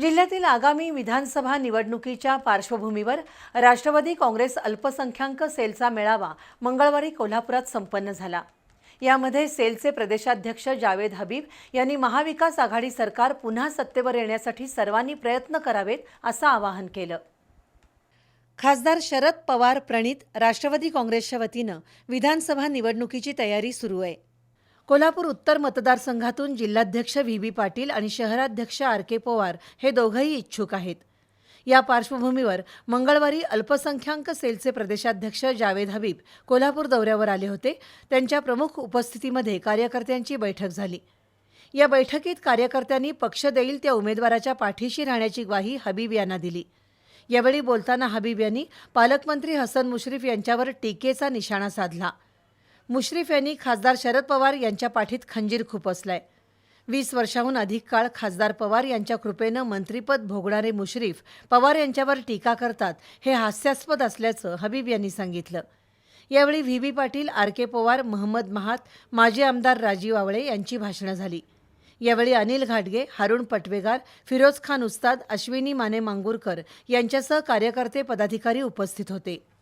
जिल्ह्यातील आगामी विधानसभा निवडणुकीच्या पार्श्वभूमीवर राष्ट्रवादी काँग्रेस अल्पसंख्याक सेलचा मेळावा मंगळवारी कोल्हापुरात संपन्न झाला. यामध्ये सेलचे प्रदेशाध्यक्ष जावेद हबीब यांनी महाविकास आघाडी सरकार पुन्हा सत्तेवर येण्यासाठी सर्वांनी प्रयत्न करावेत असं आवाहन केलं. खासदार शरद पवार प्रणित राष्ट्रवादी काँग्रेसच्या वतीनं विधानसभा निवडणुकीची तयारी सुरू आहे. कोल्हापूर उत्तर मतदारसंघातून जिल्हाध्यक्ष व्ही बी पाटील आणि शहराध्यक्ष आर के पवार हे दोघंही इच्छुक आहेत. या पार्श्वभूमीवर मंगळवारी अल्पसंख्याक सेलचे प्रदेशाध्यक्ष जावेद हबीब कोल्हापूर दौऱ्यावर आले होते. त्यांच्या प्रमुख उपस्थितीमध्ये कार्यकर्त्यांची बैठक झाली. या बैठकीत कार्यकर्त्यांनी पक्ष देईल त्या उमेदवाराच्या पाठीशी राहण्याची ग्वाही हबीब यांना दिली. यावेळी बोलताना हबीब यांनी पालकमंत्री हसन मुश्रीफ यांच्यावर टीकेचा निशाणा साधला. मुश्रीफ यांनी खासदार शरद पवार यांच्या पाठीत खंजीर खुपसलाय. वीस वर्षाहून अधिक काळ खासदार पवार यांच्या कृपेनं मंत्रीपद भोगणारे मुश्रीफ पवार यांच्यावर टीका करतात हे हास्यास्पद असल्याचं हबीब यांनी सांगितलं. यावेळी V. V. Patil R. K. Pawar Mohammad महात माजी आमदार राजीव आवळे यांची भाषणं झाली. यावेळी अनिल घाटगे हारुण पटवेगार फिरोज खान उस्ताद अश्विनी माने मांगूरकर यांच्यासह कार्यकर्ते पदाधिकारी उपस्थित होते.